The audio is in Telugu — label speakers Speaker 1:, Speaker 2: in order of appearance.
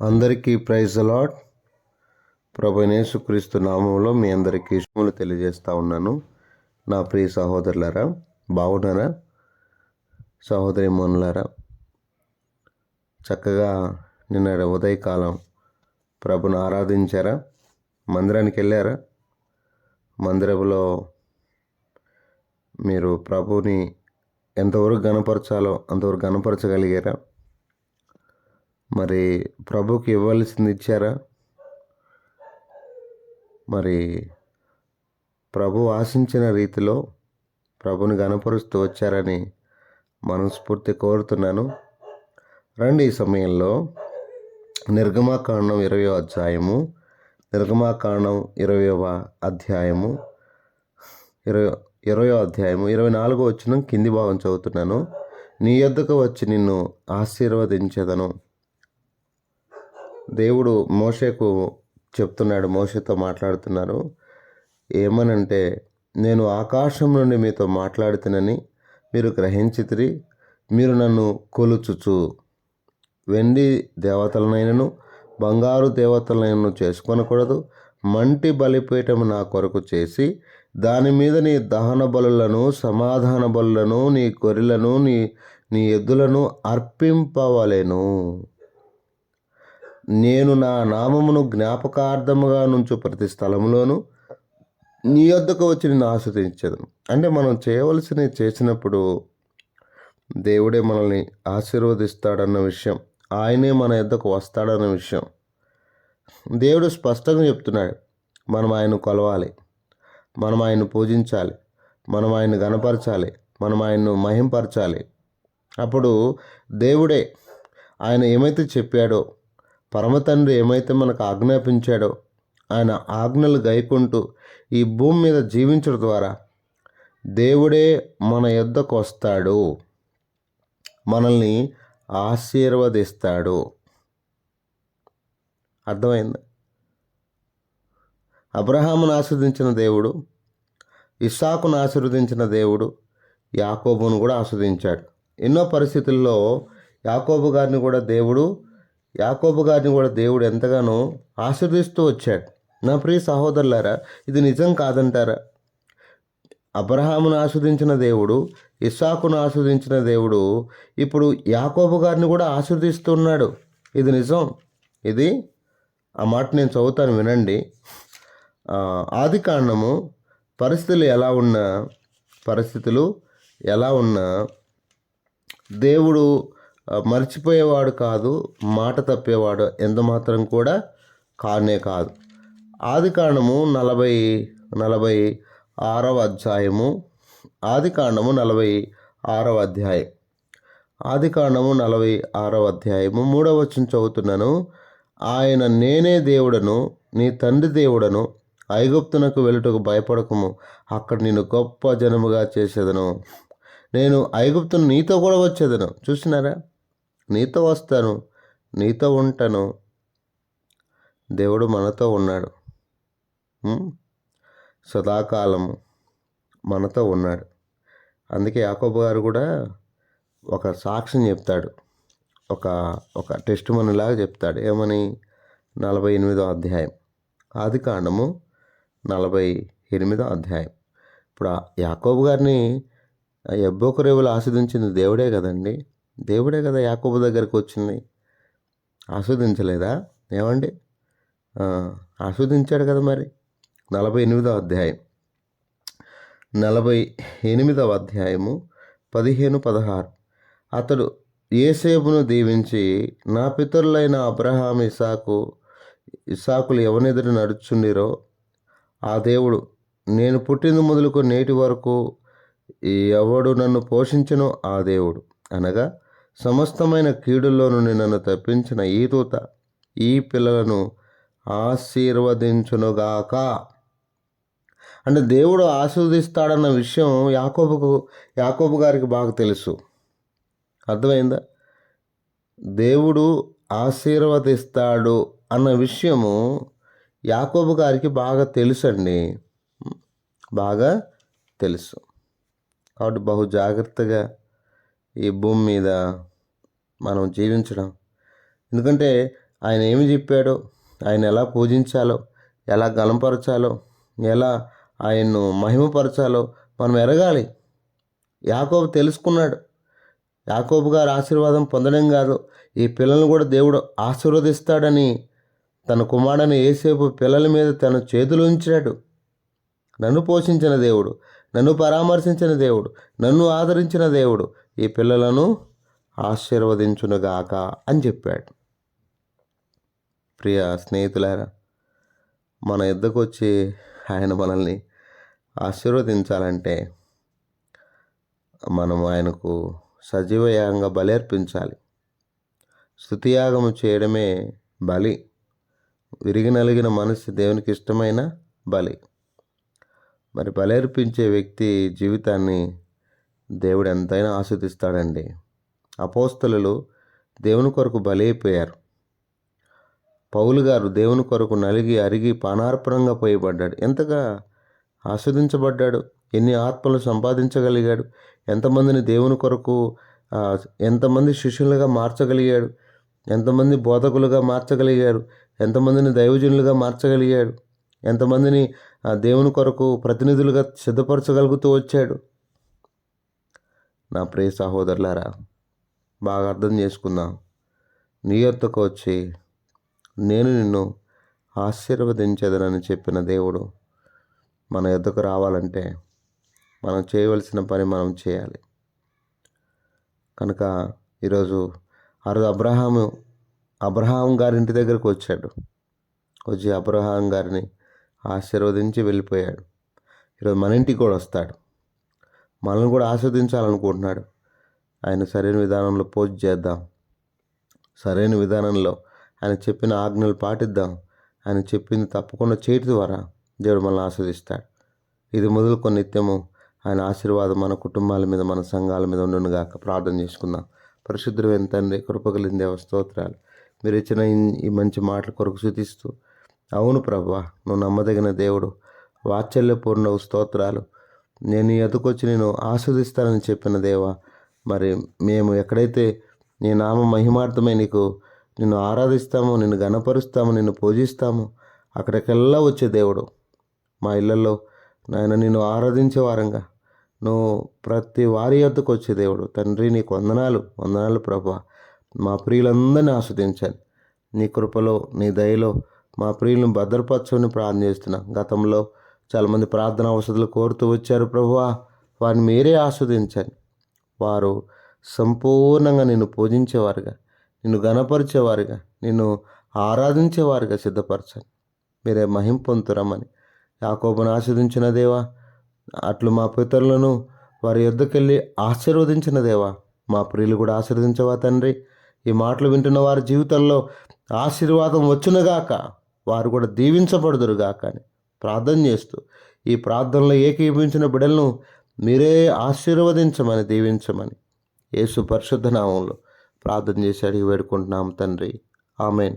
Speaker 1: అందరికీ ప్రైజ్ అలాట్ ప్రభు యేసుక్రీస్తు నామంలో మీ అందరికీ ఇష్టములు తెలియజేస్తూ ఉన్నాను. నా ప్రియ సహోదరులారా బాగున్నారా సహోదరి మనులారా చక్కగా నిన్న ఉదయకాలం ప్రభును ఆరాధించారా? మందిరానికి వెళ్ళారా? మందిరంలో మీరు ప్రభుని ఎంతవరకు గనపరచాలో అంతవరకు గనపరచగలిగారా మరి ప్రభుకి ఇవ్వాల్సింది ఇచ్చారా? మరి ప్రభు ఆశించిన రీతిలో ప్రభుని గనపరుస్తూ వచ్చారని మనస్ఫూర్తి కోరుతున్నాను. రండి ఈ సమయంలో నిర్గమాకాండం ఇరవయో అధ్యాయము నిర్గమాకాండం ఇరవయవ అధ్యాయము ఇరవై ఇరవయో అధ్యాయము ఇరవై నాలుగో వచ్చిన కింది భాగం చదువుతున్నాను. నీ యొద్దకు వచ్చి నిన్ను ఆశీర్వదించేదను. దేవుడు మోషకు చెప్తున్నాడు మోషతో మాట్లాడుతున్నారు. ఏమనంటే నేను ఆకాశం నుండి మీతో మాట్లాడుతునని మీరు గ్రహించితిరి మీరు నన్ను కొలుచుచు. వెండి దేవతలనైనను బంగారు దేవతలనైనను చేసుకొనకూడదు. మంటి బలిపీఠము నా కొరకు చేసి దాని మీద నీ దహన బలులను సమాధాన బలులను నీ గొర్రెలను నీ నీ ఎద్దులను అర్పింపవలెను. నేను నా నామమును జ్ఞాపకార్థముగా నుంచు ప్రతి స్థలంలోనూ నీ వద్దకు వచ్చి నిన్ను ఆశ్రయించదు అంటే మనం చేయవలసినవి చేసినప్పుడు దేవుడే మనల్ని ఆశీర్వదిస్తాడన్న విషయం ఆయనే మన యొద్దకు వస్తాడన్న విషయం. దేవుడు స్పష్టంగా చెప్తున్నాడు మనం ఆయన కొలవాలి మనం ఆయన పూజించాలి మనం ఆయన గనపరచాలి మనం ఆయన్ను మహింపరచాలి. అప్పుడు దేవుడే ఆయన ఏమైతే చెప్పాడో పరమతండ్రి ఏమైతే మనకు ఆజ్ఞాపించాడో ఆయన ఆజ్ఞలు గైకుంటూ ఈ భూమి మీద జీవించడం ద్వారా దేవుడే మన యొద్దకు వస్తాడు. మనల్ని ఆశీర్వదిస్తాడు. అర్థమైంది? అబ్రహామును ఆస్వాదించిన దేవుడు ఇస్సాకును ఆశీర్వదించిన దేవుడు యాకోబును కూడా ఆస్వాదించాడు ఎన్నో పరిస్థితుల్లో యాకోబు గారిని కూడా దేవుడు యాకోబు గారిని కూడా దేవుడు ఎంతగానో ఆశీర్దిస్తూ వచ్చాడు. నా ప్రియ సహోదరులారా ఇది నిజం కాదంటారా? అబ్రహామును ఆస్వాదించిన దేవుడు ఇస్సాకును ఆస్వాదించిన దేవుడు ఇప్పుడు యాకోబు గారిని కూడా ఆశీర్దిస్తున్నాడు ఇది నిజం. ఇది ఆ మాట నేను చదువుతాను వినండి. ఆది కాండము పరిస్థితులు ఎలా ఉన్నా పరిస్థితులు ఎలా ఉన్నా దేవుడు మర్చిపోయేవాడు కాదు మాట తప్పేవాడు ఎంతమాత్రం కూడా కానే కాదు. ఆది కాండము నలభై నలభై ఆరవ అధ్యాయము. ఆది కాండము నలభై ఆరవ అధ్యాయం. ఆది కాండము నలభై ఆరవ అధ్యాయము. మూడవ వచ్చిన చదువుతున్నాను. ఆయన నేనే దేవుడను నీ తండ్రి దేవుడను ఐగుప్తునకు వెళ్ళుటకు భయపడకము. అక్కడ నేను గొప్ప జనముగా చేసేదను. నేను ఐగుప్తును నీతో కూడా వచ్చేదను. చూసినారా? నీతో వస్తాను నీతో ఉంటాను. దేవుడు మనతో ఉన్నాడు. సదాకాలము మనతో ఉన్నాడు. అందుకే యాకోబు గారు కూడా ఒక సాక్ష్యం చెప్తాడు. ఒక ఒక టెస్ట్ మనలాగా చెప్తాడు. ఏమని? నలభై ఎనిమిదో అధ్యాయం. ఆది కాండము నలభై ఎనిమిదో అధ్యాయం. ఇప్పుడు యాకోబు గారిని ఎబ్బోకు రేవులు ఆస్వాదించింది దేవుడే కదండి. దేవుడే కదా యాకోబు దగ్గరికి వచ్చింది. ఆస్వాదించలేదా? ఏమండి? ఆస్వాదించాడు కదా మరి. నలభై ఎనిమిదవ అధ్యాయం. నలభై ఎనిమిదవ అధ్యాయము పదిహేను పదహారు. అతడు ఏసేపును దీవించి నా పితరులైన అబ్రహాం ఇసాకు ఇసాకులు ఎవనెదురు నడుచుండిరో ఆ దేవుడు నేను పుట్టింది మొదలుకు నేటి వరకు ఎవడు నన్ను పోషించను ఆ దేవుడు. అనగా సమస్తమైన కీడుల్లో నుండి నన్ను తప్పించిన ఈ దూత ఈ పిల్లలను ఆశీర్వదించునుగాక. అంటే దేవుడు ఆశీర్వదిస్తాడన్న విషయం యాకోబుకు యాకోబు గారికి బాగా తెలుసు. అర్థమైందా? దేవుడు ఆశీర్వదిస్తాడు అన్న విషయము యాకోబు గారికి బాగా తెలుసండి. బాగా తెలుసు. కాబట్టి బహు జాగ్రత్తగా ఈ భూమి మీద మనం జీవించడం. ఎందుకంటే ఆయన ఏమి చెప్పాడో ఆయన ఎలా పూజించాలో ఎలా గలంపరచాలో ఎలా ఆయన్ను మహిమపరచాలో మనం ఎరగాలి. యాకోబు తెలుసుకున్నాడు. యాకోబు గారు ఆశీర్వాదం పొందడం కాదు ఈ పిల్లలను కూడా దేవుడు ఆశీర్వదిస్తాడని తన కుమారుని ఏసేపు పిల్లల మీద తన చేతులు ఉంచాడు. నన్ను పోషించిన దేవుడు. నన్ను పరామర్శించిన దేవుడు నన్ను ఆదరించిన దేవుడు ఈ పిల్లలను ఆశీర్వదించునుగాక అని చెప్పాడు. ప్రియ స్నేహితులారా మన ఇద్దరికి వచ్చి ఆయన మనల్ని ఆశీర్వదించాలంటే మనం ఆయనకు సజీవయాగంగా బలేర్పించాలి. స్థుతియాగము చేయడమే బలి విరిగి నలిగిన మనసు దేవునికి ఇష్టమైన బలి. మరి బలేర్పించే వ్యక్తి జీవితాన్ని దేవుడు ఎంతైనా ఆస్వాదిస్తాడండి. అపోస్తలు దేవుని కొరకు బలైపోయారు. పౌలు గారు దేవుని కొరకు నలిగి అరిగి పానార్పణంగా పోయబడ్డాడు. ఎంతగా ఆస్వాదించబడ్డాడు? ఎన్ని ఆత్మలు సంపాదించగలిగాడు? ఎంతమందిని దేవుని కొరకు ఎంతమంది శిష్యులుగా మార్చగలిగాడు? ఎంతమంది బోధకులుగా మార్చగలిగాడు? ఎంతమందిని దైవజనులుగా మార్చగలిగాడు? ఎంతమందిని దేవుని కొరకు ప్రతినిధులుగా సిద్ధపరచగలుగుతూ వచ్చాడు. నా ప్రియ సహోదరులారా బాగా అర్థం చేసుకుందాం. నీ యొద్దకు వచ్చి నేను నిన్ను ఆశీర్వదించదనని చెప్పిన దేవుడు మన యొద్దకు రావాలంటే మనం చేయవలసిన పని మనం చేయాలి. కనుక ఈరోజు ఆ రోజు అబ్రహాము అబ్రహాం గారి ఇంటి దగ్గరకు వచ్చాడు. వచ్చి అబ్రహాం గారిని ఆశీర్వదించి వెళ్ళిపోయాడు. ఈరోజు మన ఇంటికి కూడా వస్తాడు. మనల్ని కూడా ఆస్వాదించాలనుకుంటున్నాడు ఆయన సరైన విధానంలో పూజ చేద్దాం. సరైన విధానంలో ఆయన చెప్పిన ఆజ్ఞలు పాటిద్దాం. ఆయన చెప్పింది తప్పకుండా చేయటి ద్వారా దేవుడు మనల్ని ఆస్వాదిస్తాడు ఇది మొదలుకొని నిత్యము ఆయన ఆశీర్వాదం మన కుటుంబాల మీద మన సంఘాల మీద ఉండునుగాక ప్రార్థన చేసుకుందాం. పరిశుద్ధమైన తండ్రి కృపగలిగిన దేవ స్తోత్రాలు. మీరు ఇచ్చిన ఈ- ఈ మంచి మాటల కొరకు శుతిస్తూ అవును ప్రభా నువ్వు నమ్మదగిన దేవుడు. వాత్సల్యపూర్ణవు స్తోత్రాలు. నేను ఎదుకొచ్చి నేను ఆస్వాదిస్తానని చెప్పిన దేవా మరి మేము ఎక్కడైతే నీ నామ మహిమార్థమై నీకు నిన్ను ఆరాధిస్తాము నిన్ను గణపరుస్తాము నిన్ను పూజిస్తాము అక్కడికెల్లా వచ్చే దేవుడు. మా ఇళ్ళల్లో నాయన నిన్ను ఆరాధించే వారంగా. నువ్వు ప్రతి వారి యొద్దకు వచ్చే దేవుడు. తండ్రి నీకు వందనాలు వందనాలు ప్రభా. మా ప్రియులందరినీ ఆస్వాదించాను నీ కృపలో నీ దయలో మా ప్రియులను భద్రపరచమని ప్రార్థన చేస్తున్నా. గతంలో చాలామంది ప్రార్థన అవసరాలు కోరుతూ వచ్చారు ప్రభువా. వారిని మీరే ఆస్వాదించండి. వారు సంపూర్ణంగా నిన్ను పూజించేవారుగా నిన్ను గణపరిచేవారుగా నిన్ను ఆరాధించేవారుగా సిద్ధపరచండి. మీరే మహిం పొందుతురమ్మని యాకోబును ఆస్వాదించిన దేవా అట్లు మా పితరులను వారి యొద్దకెళ్ళి ఆశీర్వదించిన దేవా మా ప్రియులు కూడా ఆశీర్వదించవా తండ్రి. ఈ మాటలు వింటున్న వారి జీవితంలో ఆశీర్వాదం వచ్చునుగాక. వారు కూడా దీవించబడుదురుగాక అని ప్రార్థన చేస్తూ ఈ ప్రార్థనలో ఏకీభించిన బిడలను మీరే ఆశీర్వదించమని దీవించమని యేసు పరిశుద్ధ నామంలో ప్రార్థన చేసి అడిగి వేడుకుంటున్నాం తండ్రి. ఆమెన్.